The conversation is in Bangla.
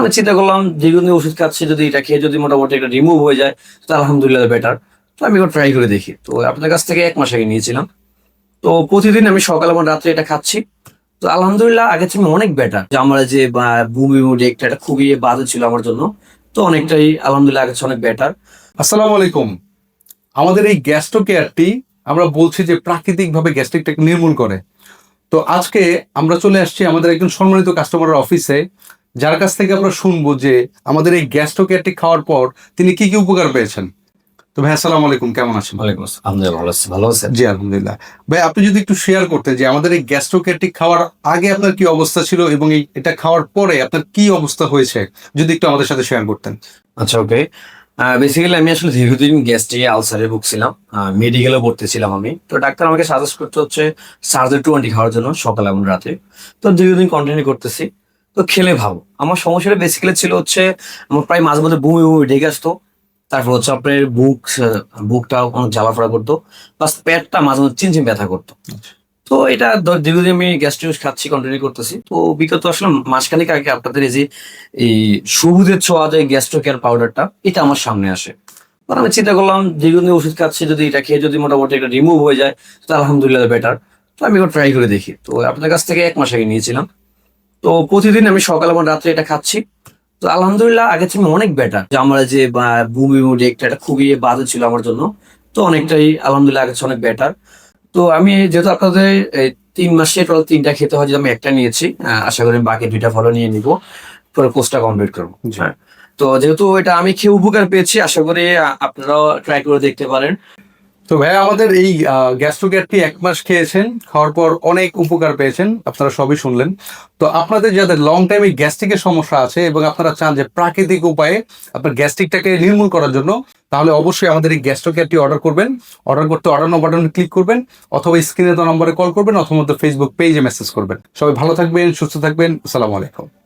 আমি চিন্তা করলাম, দীর্ঘদিন ওষুধ খাচ্ছি, যদি এটা খেয়ে যদি মোটামুটি একটা রিমুভ হয়ে যায় তো আলহামদুলিল্লাহ বেটার তো আমি এবার ট্রাই করে দেখি। তো আপনার কাছ থেকে এক মাস আগে নিয়েছিলাম। তো প্রতিদিন আমি সকাল এবং রাত্রে এটা খাচ্ছি। তো আলহামদুলিল্লাহ, আগের থেকে অনেক বেটার যে আমার যে বমি মুডি একটা, এটা খুবই বাজে ছিল আমার জন্য। তো অনেকটাই আলহামদুলিল্লাহ আগের অনেক বেটার আসসালামু আলাইকুম। আমাদের এই গ্যাস্ট্রো কেয়ারটি আমরা বলছি যে প্রাকৃতিকভাবে গ্যাস্ট্রিকটাকে নির্মূল করে। তো আজকে আমরা চলে আসছি আমাদের একজন সম্মানিত কাস্টমারের অফিসে যার কাছ থেকে আমরা শুনব যে আমাদের এই গ্যাস্ট্রো কেয়ারটি খাওয়ার পর তিনি কি কি উপকার পেয়েছেন। তো ভাই আসসালামু আলাইকুম কেমন আছেন? ওয়ালাইকুম আসসালাম। ভালো আছি। ভালো আছেন? জি আলহামদুলিল্লাহ। ভাই আপনি যদি একটু শেয়ার করতেন যে আমাদের এই গ্যাস্ট্রো কেয়ারটি খাওয়ার আগে আপনার কি অবস্থা ছিল এবং এই এটা খাওয়ার পরে আপনার কি অবস্থা হয়েছে যদি একটু আমাদের সাথে শেয়ার করতেন। আচ্ছা ওকে। বেসিক্যালি আমি আসলে দীর্ঘদিন গ্যাস্ট্রিক আলসারে ভুগছিলাম মেডিকেলে ভর্তি ছিলাম আমি। তো ডাক্তার আমাকে সাজেস্ট করতে হচ্ছে সার্জারি টোয়েন্টি খাওয়ার জন্য সকালে এবং রাতে। তো দীর্ঘদিন কন্টিনিউ করতেছি। তো খেলে ভালো আমার সমস্যাটা বেসিক্যালি ছিল হচ্ছে আমার প্রায় মাঝে মধ্যে বমি বমি ডেকে আসতো। তারপর হচ্ছে আপনার বুক বুকটা অনেক জ্বালাফড়া করতো প্লাস পেটটা মাঝে মধ্যে চিনচিন ব্যথা করতো। তো এটা দীর্ঘদিন আমি গ্যাস্ট্রিক খাচ্ছি কন্টিনিউ করতেছি। তো বিগত আসলে মাসখানেক আগে আপনাদের এই যে এই সবুজের ছোঁয়া যে গ্যাস্ট্রো কেয়ার পাউডারটা এটা আমার সামনে আসে। তখন আমি চিন্তা করলাম দীর্ঘদিন ওষুধ খাচ্ছি যদি এটা খেয়ে যদি মোটামুটি একটা রিমুভ হয়ে যায় তো আলহামদুলিল্লাহ বেটার তো আমি এবার ট্রাই করে দেখি। তো আপনার কাছ থেকে এক মাস আগে নিয়েছিলাম। তো প্রতিদিন আমি সকাল এবং রাত্রে এটা খাচ্ছি। তো আলহামদুলিল্লাহ আগের থেকে অনেক বেটার যে আমার যে বমি মুডি একটা এটা খুবই বাজে ছিল আমার জন্য। তো অনেকটাই আলহামদুলিল্লাহ আগের অনেক বেটার তো আমি যেহেতু আপনাদের এই তিন মাসে টোটাল তিনটা খেতে হয় যে আমি একটা নিয়েছি আশা করি বাকি দুইটা ফলো নিয়ে নিব। পরে কোর্সটা কমপ্লিট করব। হ্যাঁ তো যেহেতু এটা আমি খেয়ে উপকার পেয়েছি আশা করি আপনারাও ট্রাই করে দেখতে পারেন। তো ভাই, আমাদের এই গ্যাস্ট্রো কেয়ারটি এক মাস খেয়েছেন, খাওয়ার পর অনেক উপকার পেয়েছেন, আপনারা সবই শুনলেন। তো আপনাদের যাদের লং টাইম গ্যাস্ট্রিকের সমস্যা আছে এবং আপনারা চান যে প্রাকৃতিক উপায়ে আপনার গ্যাস্ট্রিকটাকে নির্মূল করার জন্য, তাহলে অবশ্যই আমাদের এই গ্যাস্ট্রো কেয়ারটি অর্ডার করবেন। অর্ডার করতে অর্ডার বাটনে ক্লিক করবেন, অথবা স্ক্রিনে তো নম্বরে কল করবেন, অথবা ফেসবুক পেজে মেসেজ করবেন। সবাই ভালো থাকবেন, সুস্থ থাকবেন, আসসালামু আলাইকুম।